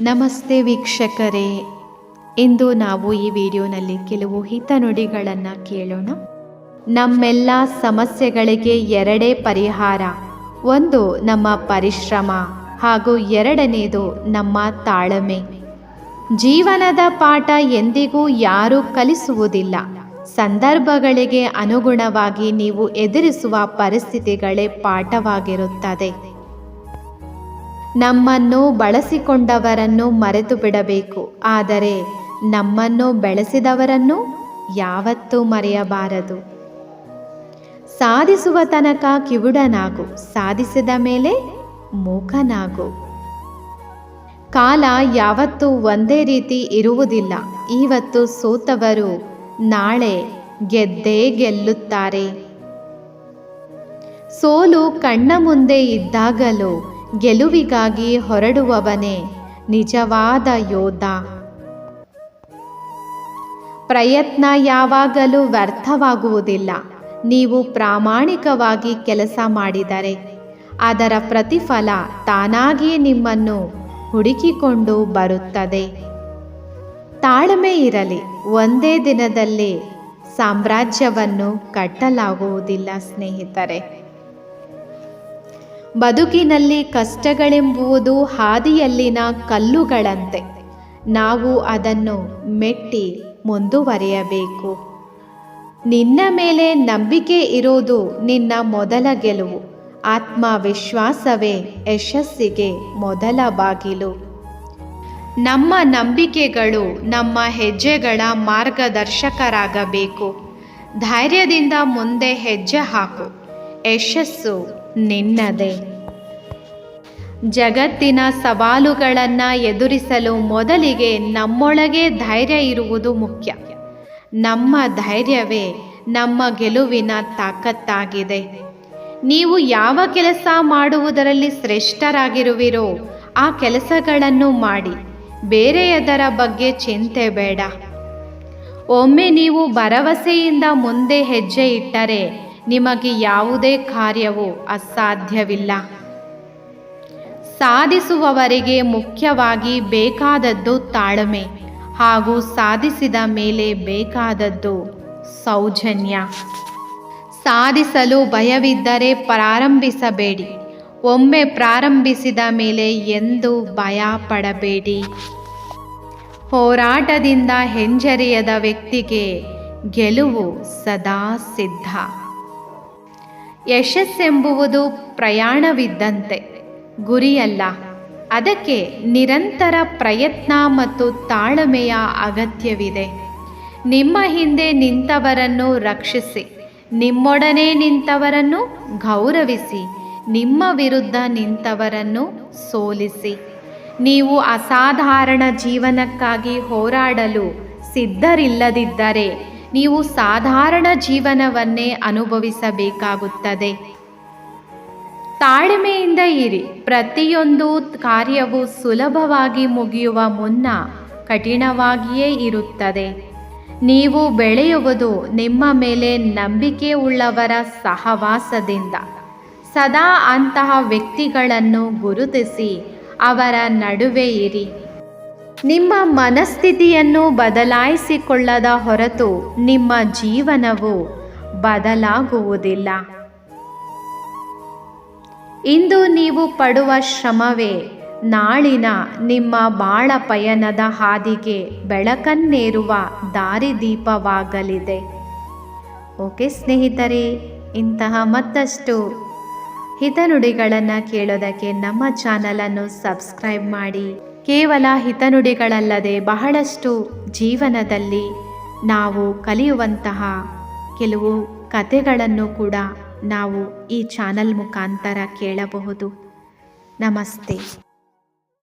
ನಮಸ್ತೆ ವೀಕ್ಷಕರೇ. ಇಂದು ನಾವು ಈ ವಿಡಿಯೋನಲ್ಲಿ ಕೆಲವು ಹಿತನುಡಿಗಳನ್ನು ಕೇಳೋಣ. ನಮ್ಮೆಲ್ಲ ಸಮಸ್ಯೆಗಳಿಗೆ ಎರಡೇ ಪರಿಹಾರ. ಒಂದು, ನಮ್ಮ ಪರಿಶ್ರಮ. ಹಾಗೂ ಎರಡನೇದು, ನಮ್ಮ ತಾಳ್ಮೆ. ಜೀವನದ ಪಾಠ ಎಂದಿಗೂ ಯಾರೂ ಕಲಿಸುವುದಿಲ್ಲ. ಸಂದರ್ಭಗಳಿಗೆ ಅನುಗುಣವಾಗಿ ನೀವು ಎದುರಿಸುವ ಪರಿಸ್ಥಿತಿಗಳೇ ಪಾಠವಾಗಿರುತ್ತದೆ. ನಮ್ಮನ್ನು ಬಳಸಿಕೊಂಡವರನ್ನು ಮರೆತು ಬಿಡಬೇಕು ಆದರೆ ನಮ್ಮನ್ನು ಬೆಳೆಸಿದವರನ್ನು ಯಾವತ್ತೂ ಮರೆಯಬಾರದು. ಸಾಧಿಸುವ ತನಕ ಕಿವುಡನಾಗು. ಸಾಧಿಸಿದ ಮೇಲೆ ಮೂಕನಾಗು. ಕಾಲ ಯಾವತ್ತೂ ಒಂದೇ ರೀತಿ ಇರುವುದಿಲ್ಲ. ಇವತ್ತು ಸೋತವರು ನಾಳೆ ಗೆದ್ದೇ ಗೆಲ್ಲುತ್ತಾರೆ. ಸೋಲು ಕಣ್ಣ ಮುಂದೆ ಇದ್ದಾಗಲೂ ಗೆಲುವಿಗಾಗಿ ಹೊರಡುವವನೇ ನಿಜವಾದ ಯೋಧ. ಪ್ರಯತ್ನ ಯಾವಾಗಲೂ ವ್ಯರ್ಥವಾಗುವುದಿಲ್ಲ. ನೀವು ಪ್ರಾಮಾಣಿಕವಾಗಿ ಕೆಲಸ ಮಾಡಿದರೆ ಅದರ ಪ್ರತಿಫಲ ತಾನಾಗಿಯೇ ನಿಮ್ಮನ್ನು ಹುಡುಕಿಕೊಂಡು ಬರುತ್ತದೆ. ತಾಳ್ಮೆ ಇರಲಿ, ಒಂದೇ ದಿನದಲ್ಲಿ ಸಾಮ್ರಾಜ್ಯವನ್ನು ಕಟ್ಟಲಾಗುವುದಿಲ್ಲ ಸ್ನೇಹಿತರೆ. ಬದುಕಿನಲ್ಲಿ ಕಷ್ಟಗಳೆಂಬುವುದು ಹಾದಿಯಲ್ಲಿನ ಕಲ್ಲುಗಳಂತೆ. ನಾವು ಅದನ್ನು ಮೆಟ್ಟಿ ಮುಂದುವರಿಯಬೇಕು. ನಿನ್ನ ಮೇಲೆ ನಂಬಿಕೆ ಇರೋದು ನಿನ್ನ ಮೊದಲ ಗೆಲುವು. ಆತ್ಮವಿಶ್ವಾಸವೇ ಯಶಸ್ಸಿಗೆ ಮೊದಲ ಬಾಗಿಲು. ನಮ್ಮ ನಂಬಿಕೆಗಳು ನಮ್ಮ ಹೆಜ್ಜೆಗಳ ಮಾರ್ಗದರ್ಶಕರಾಗಬೇಕು. ಧೈರ್ಯದಿಂದ ಮುಂದೆ ಹೆಜ್ಜೆ ಹಾಕು. ಯಶಸ್ಸು ನಿನ್ನದೇ. ಜಗತ್ತಿನ ಸವಾಲುಗಳನ್ನು ಎದುರಿಸಲು ಮೊದಲಿಗೆ ನಮ್ಮೊಳಗೆ ಧೈರ್ಯ ಇರುವುದು ಮುಖ್ಯ. ನಮ್ಮ ಧೈರ್ಯವೇ ನಮ್ಮ ಗೆಲುವಿನ ತಾಕತ್ತಾಗಿದೆ. ನೀವು ಯಾವ ಕೆಲಸ ಮಾಡುವುದರಲ್ಲಿ ಶ್ರೇಷ್ಠರಾಗಿರುವಿರೋ ಆ ಕೆಲಸಗಳನ್ನು ಮಾಡಿ. ಬೇರೆಯದರ ಬಗ್ಗೆ ಚಿಂತೆ ಬೇಡ. ಒಮ್ಮೆ ನೀವು ಭರವಸೆಯಿಂದ ಮುಂದೆ ಹೆಜ್ಜೆ ಇಟ್ಟರೆ ನಿಮಗೆ ಯಾವುದೇ ಕಾರ್ಯವೂ ಅಸಾಧ್ಯವಿಲ್ಲ. ಸಾಧಿಸುವವರಿಗೆ ಮುಖ್ಯವಾಗಿ ಬೇಕಾದದ್ದು ತಾಳ್ಮೆ ಹಾಗೂ ಸಾಧಿಸಿದ ಮೇಲೆ ಬೇಕಾದದ್ದು ಸೌಜನ್ಯ. ಸಾಧಿಸಲು ಭಯವಿದ್ದರೆ ಪ್ರಾರಂಭಿಸಬೇಡಿ. ಒಮ್ಮೆ ಪ್ರಾರಂಭಿಸಿದ ಮೇಲೆ ಎಂದು ಭಯ ಪಡಬೇಡಿ ಹೋರಾಟದಿಂದ ಹೆಂಜರಿಯದ ವ್ಯಕ್ತಿಗೆ ಗೆಲುವು ಸದಾ ಸಿದ್ಧ. ಯಶಸ್ಸೆಂಬುವುದು ಪ್ರಯಾಣವಿದ್ದಂತೆ. ಗುರಿಯಲ್ಲ. ಅದಕ್ಕೆ ನಿರಂತರ ಪ್ರಯತ್ನ ಮತ್ತು ತಾಳ್ಮೆಯ ಅಗತ್ಯವಿದೆ. ನಿಮ್ಮ ಹಿಂದೆ ನಿಂತವರನ್ನು ರಕ್ಷಿಸಿ. ನಿಮ್ಮೊಡನೆ ನಿಂತವರನ್ನು ಗೌರವಿಸಿ. ನಿಮ್ಮ ವಿರುದ್ಧ ನಿಂತವರನ್ನು ಸೋಲಿಸಿ. ನೀವು ಅಸಾಧಾರಣ ಜೀವನಕ್ಕಾಗಿ ಹೋರಾಡಲು ಸಿದ್ಧರಿಲ್ಲದಿದ್ದರೆ ನೀವು ಸಾಧಾರಣ ಜೀವನವನ್ನೇ ಅನುಭವಿಸಬೇಕಾಗುತ್ತದೆ. ತಾಳ್ಮೆಯಿಂದ ಇರಿ. ಪ್ರತಿಯೊಂದು ಕಾರ್ಯವು ಸುಲಭವಾಗಿ ಮುಗಿಯುವ ಮುನ್ನ ಕಠಿಣವಾಗಿಯೇ ಇರುತ್ತದೆ. ನೀವು ಬೆಳೆಯುವುದು ನಿಮ್ಮ ಮೇಲೆ ನಂಬಿಕೆ ಉಳ್ಳವರ ಸಹವಾಸದಿಂದ. ಸದಾ ಅಂತಹ ವ್ಯಕ್ತಿಗಳನ್ನು ಗುರುತಿಸಿ ಅವರ ನಡುವೆ ಇರಿ. ನಿಮ್ಮ ಮನಸ್ಥಿತಿಯನ್ನು ಬದಲಾಯಿಸಿಕೊಳ್ಳದ ಹೊರತು ನಿಮ್ಮ ಜೀವನವು ಬದಲಾಗುವುದಿಲ್ಲ. ಇಂದು ನೀವು ಪಡುವ ಶ್ರಮವೇ ನಾಳಿನ ನಿಮ್ಮ ಬಾಳ ಪಯನದ ಹಾದಿಗೆ ಬೆಳಕನ್ನೇರುವ ದಾರಿದೀಪವಾಗಲಿದೆ. ಓಕೆ ಸ್ನೇಹಿತರೆ, ಇಂತಹ ಮತ್ತಷ್ಟು ಹಿತನುಡಿಗಳನ್ನು ಕೇಳೋದಕ್ಕೆ ನಮ್ಮ ಚಾನಲನ್ನು ಸಬ್ಸ್ಕ್ರೈಬ್ ಮಾಡಿ. ಕೇವಲ ಹಿತನುಡಿಗಳಲ್ಲದೆ ಬಹಳಷ್ಟು ಜೀವನದಲ್ಲಿ ನಾವು ಕಲಿಯುವಂತಹ ಕೆಲವು ಕಥೆಗಳನ್ನು ಕೂಡ ನಾವು ಈ ಚಾನಲ್ ಮುಖಾಂತರ ಕೇಳಬಹುದು. ನಮಸ್ತೆ.